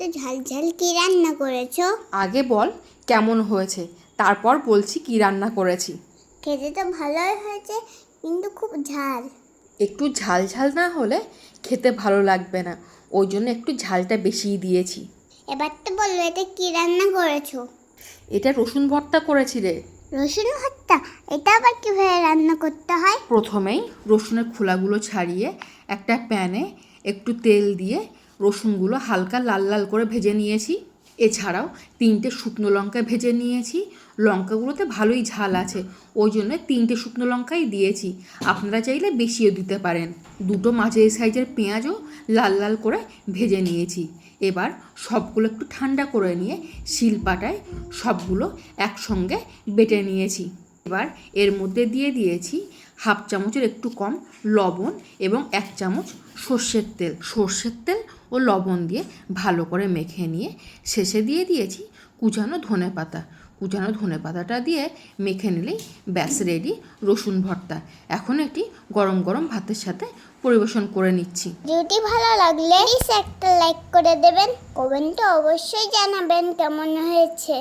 এত ঝাল ঝাল কি রান্না করেছ? আগে বল কেমন হয়েছে? তারপর বলছি কি রান্না করেছি। খেতে তো ভালোই হয়েছে কিন্তু খুব ঝাল। একটু ঝাল ঝাল না হলে খেতে ভালো লাগবে না। ওই জন্য একটু ঝালটা বেশিই দিয়েছি। এবার তো বলল এটা কি রান্না করেছ? এটা রসুন ভর্তা করেছি রে। রসুন ভর্তা? এটা আবার কীভাবে রান্না করতে হয়? প্রথমেই রসুনের খোলাগুলো ছাড়িয়ে একটা প্যানে একটু তেল দিয়ে রসুনগুলো হালকা লাল লাল করে ভেজে নিয়েছি। এছাড়াও তিনটে শুকনো লঙ্কা ভেজে নিয়েছি। লঙ্কাগুলোতে ভালোই ঝাল আছে, ওই জন্য তিনটে শুকনো লঙ্কাই দিয়েছি। আপনারা চাইলে বেশিও দিতে পারেন। দুটো মাঝারি সাইজের পেঁয়াজও লাল লাল করে ভেজে নিয়েছি। এবার সবগুলো একটু ঠান্ডা করে নিয়ে শিলপাটায় সবগুলো একসঙ্গে বেটে নিয়েছি। এবার এর মধ্যে দিয়ে দিয়েছি হাফ চামচের একটু কম লবণ এবং এক চামচ সর্ষের তেল। সর্ষের তেল ও লবণ দিয়ে ভালো করে মেখে নিয়ে শেষে দিয়ে দিয়েছি কুচানো ধনে পাতা। কুচানো ধনে পাতাটা দিয়ে মেখে নিলেই ব্যাস রেডি রসুন ভর্তা। এখন একটি গরম গরম ভাতের সাথে পরিবেশন করে নিচ্ছি। ভিডিওটি ভালো লাগলে একটা লাইক করে দেবেন। কমেন্টে অবশ্যই জানাবেন কেমন হয়েছে।